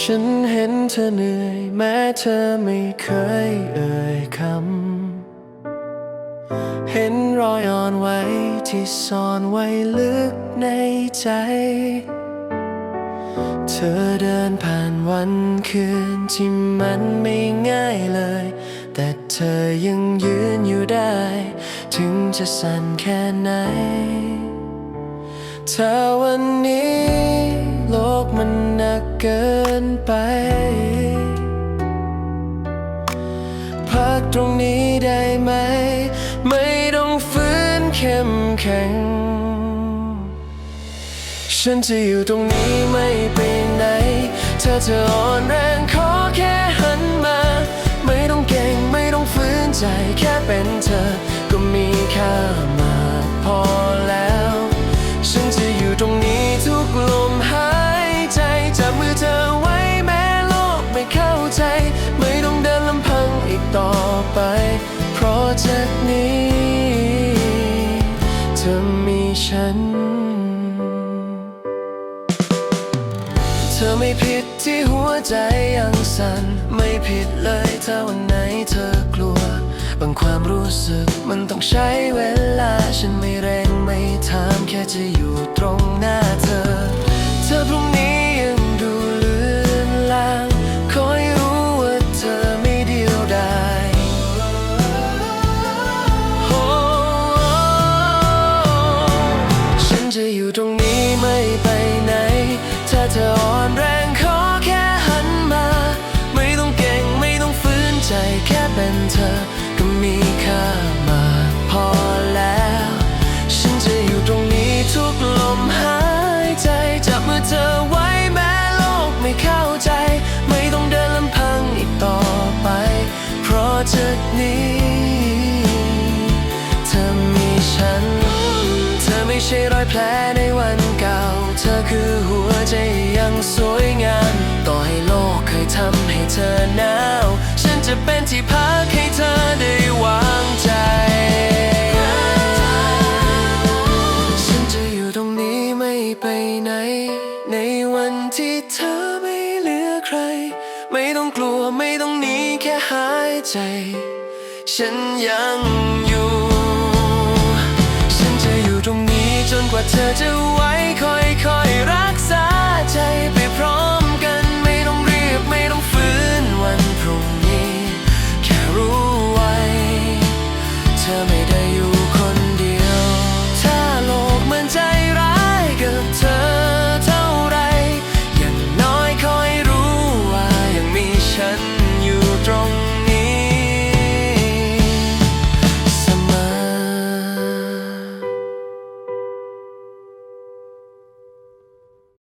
ฉันเห็นเธอเหนื่อยแม้เธอไม่เคยเอ่ยคำ เห็นรอยอ่อนไว้ที่ซ่อนไว้ลึกในใจ เธอเดินผ่านวันคืนที่มันไม่ง่ายเลย แต่เธอยังยืนอยู่ได้ ถึงจะสั่นแค่ไหนถ้าวันนี้ โลกมันหนักเกินไปพักตรงนี้ได้ไหม ไม่ต้องฟื้นเข้มแข็ง ฉันจะอยู่ตรงนี้ไม่ไปไหน เธอจะอ่อนแรงขอแค่หันมา ไม่ต้องเก่งไม่ต้องฝืนใจแค่เป็นเธอ ก็มีค่ามากพอแล้ว ฉันจะอยู่ตรงนี้ทุกลม จากนี้เธอมีฉัน เธอไม่ผิดที่หัวใจยังสั่น ไม่ผิดเลยถ้าวันไหนเธอกลัว บางความรู้สึกมันต้องใช้เวลา ฉันไม่เร่งไม่ถามแค่จะอยู่ตรงหน้า แค่เป็นเธอ ก็มีค่ามากพอแล้ว ฉันจะอยู่ตรงนี้ทุกลมหายใจ จับมือเธอไว้แม้โลกไม่เข้าใจ ไม่ต้องเดินลำพังอีกต่อไป เพราะจากนี้ เธอมีฉัน เธอไม่ใช่รอยแผลในวันเก่า เธอคือหัวใจยังสวยงาม ที่เธอไม่เหลือใคร ไม่ต้องกลัวไม่ต้องหนีแค่หายใจ ฉันยังอยู่ ฉันจะอยู่ตรงนี้จนกว่าเธอจะไว้คอยคอยรักษาใจ